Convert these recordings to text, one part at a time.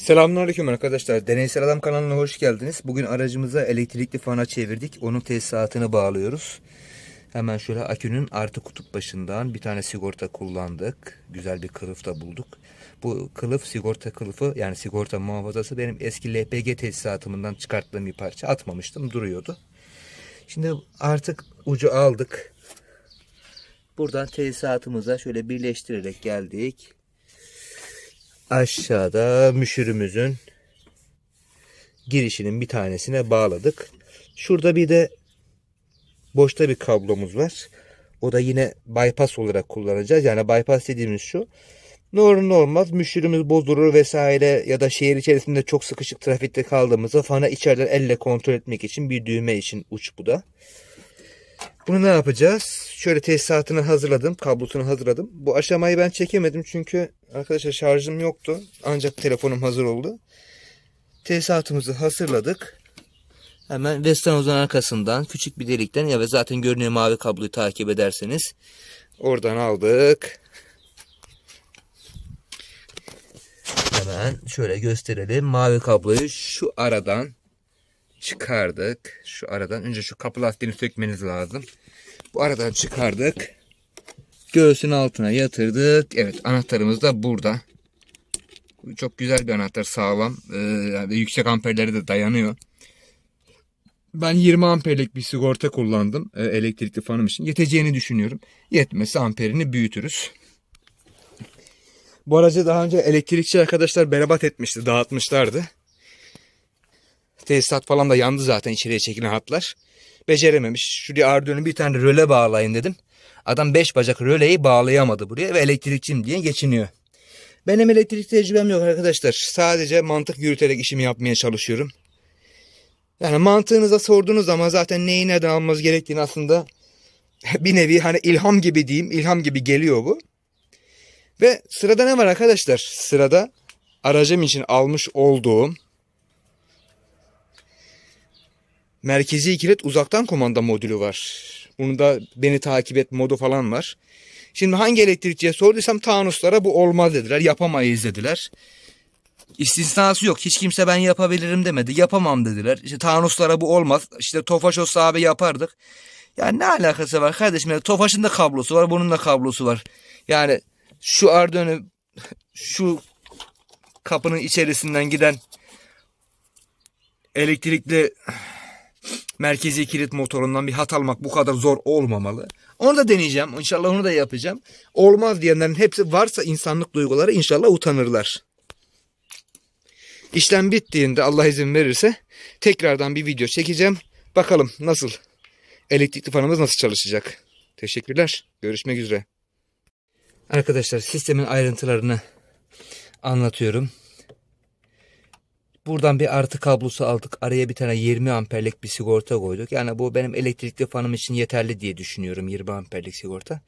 Selamünaleyküm arkadaşlar. Deneysel Adam kanalına hoş geldiniz. Bugün aracımıza elektrikli fana çevirdik. Onun tesisatını bağlıyoruz. Hemen şöyle akünün artı kutup başından bir tane sigorta kullandık. Güzel bir kılıf da bulduk. Bu kılıf sigorta kılıfı yani sigorta muhafazası benim eski LPG tesisatımından çıkarttığım bir parça. Atmamıştım duruyordu. Şimdi artık ucu aldık. Buradan tesisatımıza şöyle birleştirerek geldik aşağıda müşürümüzün girişinin bir tanesine bağladık. Şurada bir de boşta bir kablomuz var. O da yine bypass olarak kullanacağız. Yani bypass dediğimiz şu. Ne olur ne olmaz müşürümüz bozulur vesaire ya da şehir içerisinde çok sıkışık trafikte kaldığımızda fana içeriden elle kontrol etmek için bir düğme için uç bu da. Bunu ne yapacağız? Şöyle tesisatını hazırladım. Kablosunu hazırladım. Bu aşamayı ben çekemedim çünkü arkadaşlar şarjım yoktu. Ancak telefonum hazır oldu. Tesisatımızı hazırladık. Hemen Vestanoz'un arkasından küçük bir delikten ya ve zaten görünüyor mavi kabloyu takip ederseniz. Oradan aldık. Hemen şöyle gösterelim. Mavi kabloyu şu aradan çıkardık. Şu aradan önce şu kapı lastiğini sökmeniz lazım. Bu aradan çıkardık. Göğsün altına yatırdık. Evet anahtarımız da burada. Çok güzel bir anahtar sağlam. Ee, yüksek amperlere de dayanıyor. Ben 20 amperlik bir sigorta kullandım e, elektrikli fanım için. Yeteceğini düşünüyorum. Yetmesi amperini büyütürüz. Bu aracı daha önce elektrikçi arkadaşlar berbat etmişti, dağıtmışlardı. Tesisat falan da yandı zaten içeriye çekilen hatlar. Becerememiş. Şuraya Arduino'nun bir tane röle bağlayın dedim. Adam 5 bacak röleyi bağlayamadı buraya ve elektrikçiyim diye geçiniyor. Benim elektrik tecrübem yok arkadaşlar. Sadece mantık yürüterek işimi yapmaya çalışıyorum. Yani mantığınıza sorduğunuz zaman zaten neyi nereden almanız gerektiğini aslında bir nevi hani ilham gibi diyeyim. ilham gibi geliyor bu. Ve sırada ne var arkadaşlar? Sırada aracım için almış olduğum merkezi kilit uzaktan kumanda modülü var. Bunun da beni takip et modu falan var. Şimdi hangi elektrikçiye sorduysam Tanuslara bu olmaz dediler. Yapamayız dediler. İstisnası yok. Hiç kimse ben yapabilirim demedi. Yapamam dediler. İşte Tanuslara bu olmaz. İşte Tofaş olsa abi yapardık. Yani ne alakası var kardeşim? Tofaş'ın da kablosu var. Bunun da kablosu var. Yani şu Arduino şu kapının içerisinden giden elektrikli merkezi kilit motorundan bir hat almak bu kadar zor olmamalı. Onu da deneyeceğim. İnşallah onu da yapacağım. Olmaz diyenlerin hepsi varsa insanlık duyguları inşallah utanırlar. İşlem bittiğinde Allah izin verirse tekrardan bir video çekeceğim. Bakalım nasıl elektrikli fanımız nasıl çalışacak. Teşekkürler. Görüşmek üzere. Arkadaşlar sistemin ayrıntılarını anlatıyorum. Buradan bir artı kablosu aldık. Araya bir tane 20 amperlik bir sigorta koyduk. Yani bu benim elektrikli fanım için yeterli diye düşünüyorum. 20 amperlik sigorta.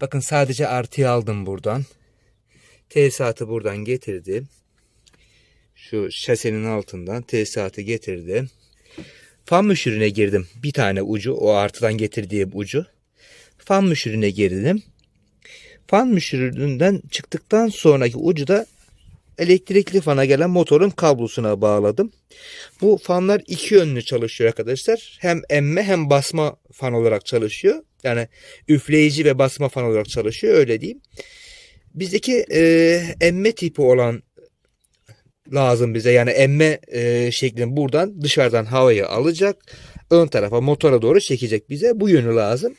Bakın sadece artıyı aldım buradan. Tesisatı buradan getirdim. Şu şasenin altından tesisatı getirdim. Fan müşürüne girdim. Bir tane ucu o artıdan getirdiğim ucu. Fan müşürüne girdim. Fan müşüründen çıktıktan sonraki ucu da elektrikli fana gelen motorun kablosuna bağladım. Bu fanlar iki yönlü çalışıyor arkadaşlar. Hem emme hem basma fan olarak çalışıyor. Yani üfleyici ve basma fan olarak çalışıyor öyle diyeyim. Bizdeki e, emme tipi olan lazım bize. Yani emme e, şeklinde buradan dışarıdan havayı alacak. Ön tarafa motora doğru çekecek bize. Bu yönü lazım.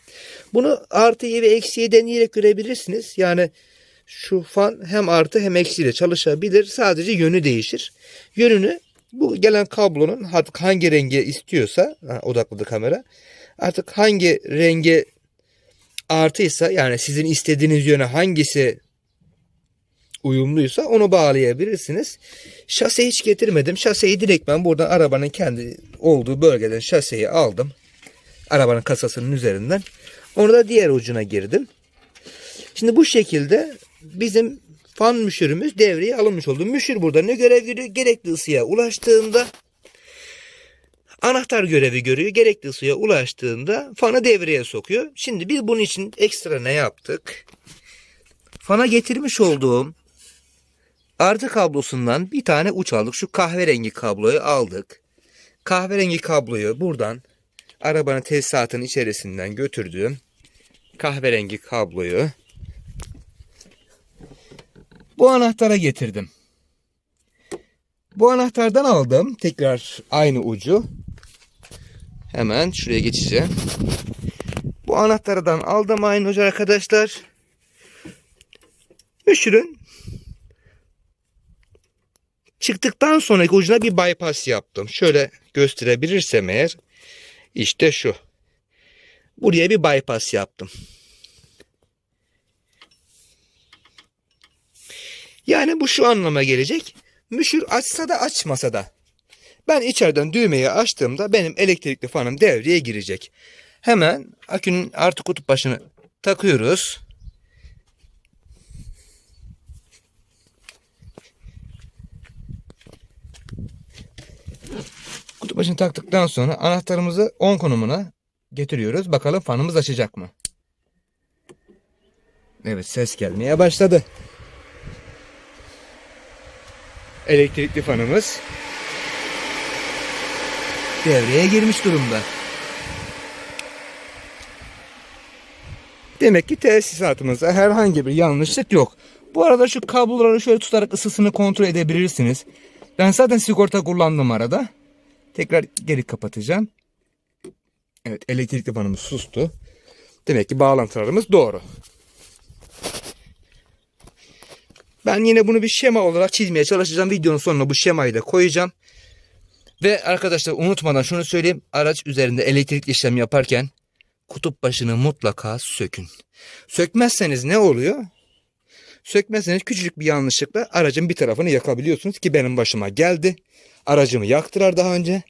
Bunu artıyı ve eksiği deneyerek görebilirsiniz. Yani şu fan hem artı hem eksiyle çalışabilir. Sadece yönü değişir. Yönünü bu gelen kablonun artık hangi renge istiyorsa ha, kamera. Artık hangi renge artıysa yani sizin istediğiniz yöne hangisi uyumluysa onu bağlayabilirsiniz. Şase hiç getirmedim. Şaseyi direkt ben buradan arabanın kendi olduğu bölgeden şaseyi aldım. Arabanın kasasının üzerinden. Onu da diğer ucuna girdim. Şimdi bu şekilde bizim fan müşürümüz devreye alınmış oldu. Müşür burada ne görev görüyor? Gerekli ısıya ulaştığında anahtar görevi görüyor. Gerekli ısıya ulaştığında fanı devreye sokuyor. Şimdi biz bunun için ekstra ne yaptık? Fana getirmiş olduğum artı kablosundan bir tane uç aldık. Şu kahverengi kabloyu aldık. Kahverengi kabloyu buradan arabanın tesisatının içerisinden götürdüm. Kahverengi kabloyu bu anahtara getirdim. Bu anahtardan aldım. Tekrar aynı ucu. Hemen şuraya geçeceğim. Bu anahtardan aldım aynı ucu arkadaşlar. Müşürün çıktıktan sonraki ucuna bir bypass yaptım. Şöyle gösterebilirsem eğer işte şu. Buraya bir bypass yaptım. Yani bu şu anlama gelecek. Müşür açsa da açmasa da. Ben içeriden düğmeyi açtığımda benim elektrikli fanım devreye girecek. Hemen akünün artı kutup başını takıyoruz. Kutup başını taktıktan sonra anahtarımızı 10 konumuna getiriyoruz. Bakalım fanımız açacak mı? Evet ses gelmeye başladı. Elektrikli fanımız devreye girmiş durumda. Demek ki tesisatımızda herhangi bir yanlışlık yok. Bu arada şu kabloları şöyle tutarak ısısını kontrol edebilirsiniz. Ben zaten sigorta kullandım arada. Tekrar geri kapatacağım. Evet elektrikli fanımız sustu. Demek ki bağlantılarımız doğru. Ben yine bunu bir şema olarak çizmeye çalışacağım. Videonun sonuna bu şemayı da koyacağım. Ve arkadaşlar unutmadan şunu söyleyeyim. Araç üzerinde elektrikli işlem yaparken kutup başını mutlaka sökün. Sökmezseniz ne oluyor? Sökmezseniz küçücük bir yanlışlıkla aracın bir tarafını yakabiliyorsunuz ki benim başıma geldi. Aracımı yaktılar daha önce.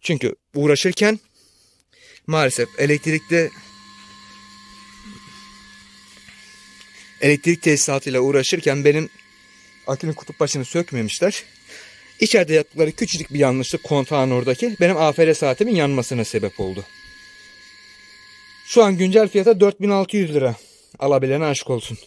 Çünkü uğraşırken maalesef elektrikli elektrik tesisatıyla uğraşırken benim akünün kutup başını sökmemişler. İçeride yaptıkları küçücük bir yanlışlık kontağın oradaki benim AFR saatimin yanmasına sebep oldu. Şu an güncel fiyata 4600 lira. Alabilene aşk olsun.